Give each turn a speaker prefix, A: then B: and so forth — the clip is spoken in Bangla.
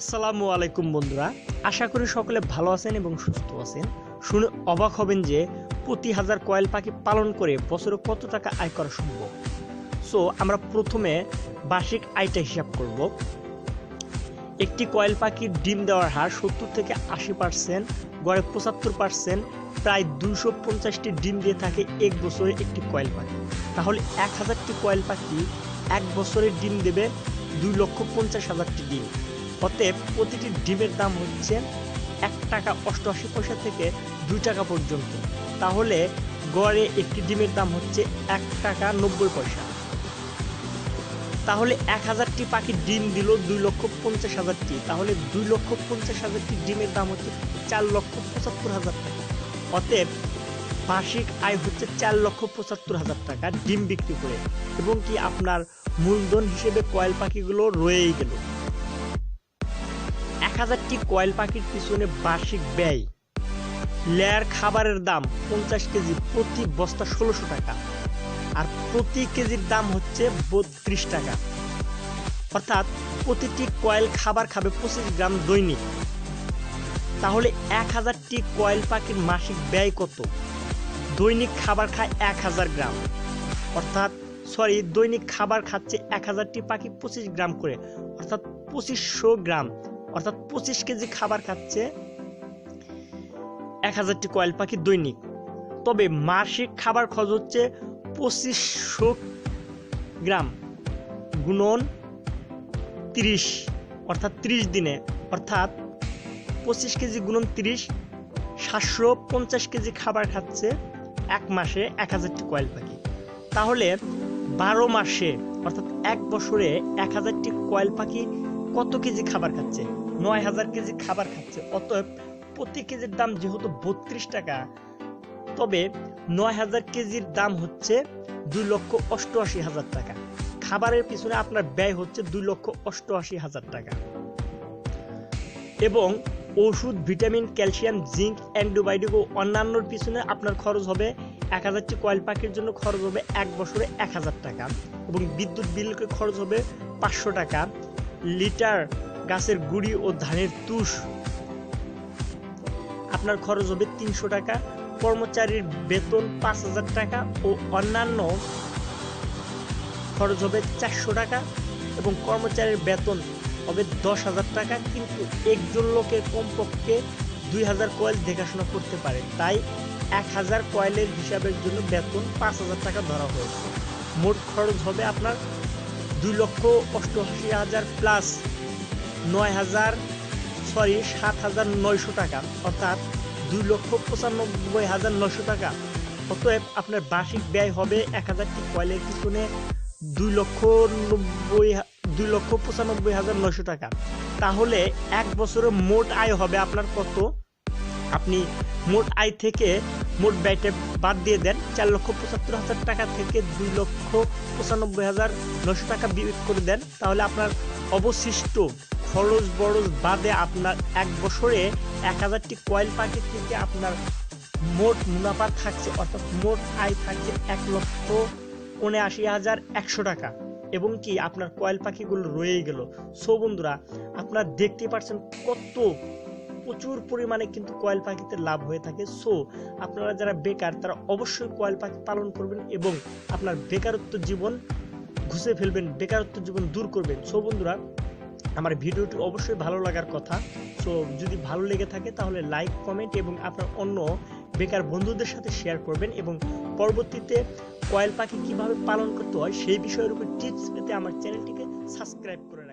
A: আসসালামু আলাইকুম বন্ধুরা। আশা করি সকলে ভালো আছেন এবং সুস্থ আছেন। শুনে অবাক হবেন যে প্রতি হাজার কয়েল পাখি পালন করে বছরে কত টাকা আয় করা সম্ভব। সো আমরা প্রথমে বার্ষিক আয়টা হিসাব করব। একটি কয়েল পাখির ডিম দেওয়ার হার সত্তর থেকে আশি পার্সেন্ট, গড়ে পঁচাত্তর পার্সেন্ট, প্রায় দুশো পঞ্চাশটি ডিম দিয়ে থাকে এক বছরে একটি কয়েল পাখি। তাহলে এক হাজারটি কয়েল পাখি এক বছরে ডিম দেবে দুই লক্ষ পঞ্চাশ হাজারটি ডিম। অতএব প্রতিটি ডিমের দাম হচ্ছে এক টাকা অষ্টআশি পয়সা থেকে দুই টাকা পর্যন্ত। তাহলে গড়ে একটি ডিমের দাম হচ্ছে এক টাকা নব্বই পয়সা। তাহলে এক হাজারটি পাখি ডিম দিল দুই লক্ষ পঞ্চাশ হাজারটি। তাহলে দুই লক্ষ পঞ্চাশ হাজারটি ডিমের দাম হচ্ছে চার লক্ষ পঁচাত্তর হাজার টাকা। অতএব বার্ষিক আয় হচ্ছে চার লক্ষ পঁচাত্তর হাজার টাকা ডিম বিক্রি করে। এবং কি আপনার মূলধন হিসেবে কয়েল পাখিগুলো রয়েই গেল। এক হাজারটি কয়েল পাখির পিছনে বার্ষিক ব্যয়। লেয়ার খাবারের দাম পঞ্চাশ কেজি প্রতি বস্তা ষোলোশো টাকা আর প্রতি কেজির দাম হচ্ছে বত্রিশ টাকা। অর্থাৎ প্রতিটি কয়েল খাবার খাবে পঁচিশ গ্রাম দৈনিক। তাহলে এক হাজারটি কয়েল পাখির মাসিক ব্যয় কত? দৈনিক খাবার খায় এক হাজার গ্রাম। অর্থাৎ সরি দৈনিক খাবার খাচ্ছে এক হাজারটি পাখি পঁচিশ গ্রাম করে। অর্থাৎ পঁচিশশো গ্রাম। অর্থাৎ পঁচিশ কেজি খাবার খাচ্ছে, এক হাজারটি কয়েল পাখি দৈনিক। তবে মাসিক খাবার খরচ হচ্ছে পঁচিশশো গ্রাম গুণন তিরিশ, অর্থাৎ তিরিশ দিনে। অর্থাৎ পঁচিশ কেজি গুণন তিরিশ, সাতশো পঞ্চাশ কেজি খাবার খাচ্ছে এক মাসে এক হাজারটি কয়েল পাখি। তাহলে বারো মাসে, অর্থাৎ এক বছরে এক হাজারটি কয়েল পাখি কত কেজি খাবার খাচ্ছে? নয় হাজার কেজি খাবার খাচ্ছে। অতএব প্রতি কেজির দাম যেহেতু বত্রিশ টাকা, তবে নয় হাজার কেজির দাম হচ্ছে দুই লক্ষ অষ্টআশি হাজার টাকা। খাবারের পিছনে আপনার ব্যয় হচ্ছে দুই লক্ষ অষ্টআশি হাজার টাকা। এবং ওষুধ, ভিটামিন, ক্যালসিয়াম, জিঙ্ক, অ্যান্টিবায়োটিক ও অন্যান্যর পিছনে আপনার খরচ হবে এক হাজারটি কয়েল পাখির জন্য খরচ হবে এক বছরে এক হাজার টাকা এবং বিদ্যুৎ বিলকে খরচ হবে পাঁচশো টাকা। লিটার গাছের গুড়ি ও ধানের তুষ। আপনার খরচ হবে তিনশো টাকা, কর্মচারীর বেতন পাঁচ হাজার টাকা ও অন্যান্য খরচ হবে চারশো টাকা এবং কর্মচারীর বেতন হবে দশ হাজার টাকা, কিন্তু একজন লোকের কমপক্ষে দুই হাজার কয়েল দেখাশোনা করতে পারে। তাই এক হাজার কয়েলের হিসাবের জন্য বেতন পাঁচ হাজার টাকা ধরা হয়েছে। মোট খরচ হবে আপনার দুই লক্ষ অষ্টআশি হাজার প্লাস নয় হাজার সরি সাত হাজার নয়শো টাকা, অর্থাৎ দুই লক্ষ পঁচানব্বই হাজার নয়শো টাকা। অতএব আপনার বার্ষিক ব্যয় হবে এক হাজারটি কয়েলের পিছনে দুই লক্ষ নব্বই দুই লক্ষ পঁচানব্বই হাজার নয়শো টাকা। তাহলে এক বছরে মোট আয় হবে আপনার কত? আপনি মোট আয় থেকে মোট ব্যয়টা বাদ দিয়ে দেন চার লক্ষ পঁচাত্তর হাজার টাকা থেকে দুই লক্ষ পঁচানব্বই হাজার নশো টাকা বিয়োগ করে দেন। তাহলে আপনার অবশিষ্ট খরচ বরচ বাদে আপনার এক বছরে এক হাজারটি কয়েল পাখি থেকে আপনার মোট মুনাফা থাকছে, অর্থাৎ মোট আয় থাকছে এক লক্ষ উনআশি হাজার একশো টাকা। এবং কি আপনার কয়েল পাখিগুলো রয়েই গেল। সো বন্ধুরা, আপনারা দেখতে পাচ্ছেন কত প্রচুর পরিমাণে কিন্তু কয়েল পাখিতে লাভ হয়ে থাকে। সো আপনারা যারা বেকার, তারা অবশ্যই কয়েল পাখি পালন করবেন এবং আপনার বেকারত্ব জীবন ঘুষে ফেলবেন, বেকারত্ব জীবন দূর করবেন। সো বন্ধুরা, আমার ভিডিওটি অবশ্যই ভালো লাগার কথা। সো যদি ভালো লেগে থাকে, তাহলে লাইক কমেন্ট এবং আপনার অন্য বেকার বন্ধুদের সাথে শেয়ার করবেন এবং পরবর্তীতে কয়েল পাখি কীভাবে পালন করতে হয়, সেই বিষয়ের উপর টিপস পেতে আমার চ্যানেলটিকে সাবস্ক্রাইব করে